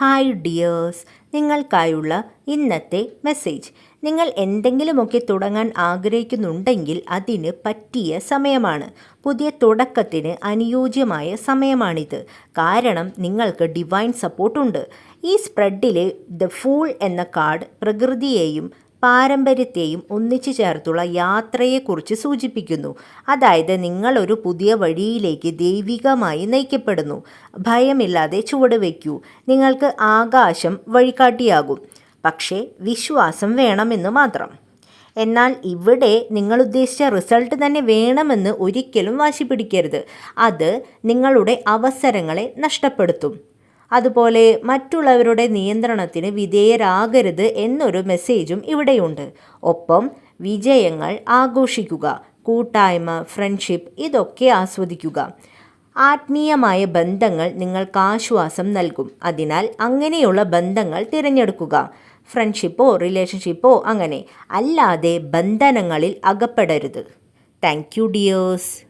Hi dears നിങ്ങൾക്കായുള്ള ഇന്നത്തെ message നിങ്ങൾ എന്തെങ്കിലുമൊക്കെ തുടങ്ങാൻ ആഗ്രഹിക്കുന്നുണ്ടെങ്കിൽ അതിന് പറ്റിയ സമയമാണ്. പുതിയ തുടക്കത്തിന് അനുയോജ്യമായ സമയമാണിത്. കാരണം നിങ്ങൾക്ക് ഡിവൈൻ സപ്പോർട്ടുണ്ട് ഈ സ്പ്രെഡിലെ ദ ഫൂൾ എന്ന കാർഡ് പ്രകൃതിയെയും പാരമ്പര്യത്തെയും ഒന്നിച്ചു ചേർത്തുള്ള യാത്രയെക്കുറിച്ച് സൂചിപ്പിക്കുന്നു. അതായത് നിങ്ങളൊരു പുതിയ വഴിയിലേക്ക് ദൈവികമായി നയിക്കപ്പെടുന്നു. ഭയമില്ലാതെ ചുവട് വയ്ക്കൂ. നിങ്ങൾക്ക് ആകാശം വഴികാട്ടിയാകും. പക്ഷേ വിശ്വാസം വേണമെന്ന് മാത്രം. എന്നാൽ ഇവിടെ നിങ്ങൾ ഉദ്ദേശിച്ച റിസൾട്ട് തന്നെ വേണമെന്ന് ഒരിക്കലും വാശി പിടിക്കരുത് അത് നിങ്ങളുടെ അവസരങ്ങളെ നഷ്ടപ്പെടുത്തും. അതുപോലെ മറ്റുള്ളവരുടെ നിയന്ത്രണത്തിന് വിധേയരാകരുത് എന്നൊരു മെസ്സേജും ഇവിടെയുണ്ട്. ഒപ്പം വിജയങ്ങൾ ആഘോഷിക്കുക കൂട്ടായ്മ ഫ്രണ്ട്ഷിപ്പ് ഇതൊക്കെ ആസ്വദിക്കുക. ആത്മീയമായ ബന്ധങ്ങൾ നിങ്ങൾക്ക് ആശ്വാസം നൽകും. അതിനാൽ അങ്ങനെയുള്ള ബന്ധങ്ങൾ തിരഞ്ഞെടുക്കുക. ഫ്രണ്ട്ഷിപ്പോ റിലേഷൻഷിപ്പോ അങ്ങനെ അല്ലാതെ ബന്ധനങ്ങളിൽ അകപ്പെടരുത്. Thank you dears.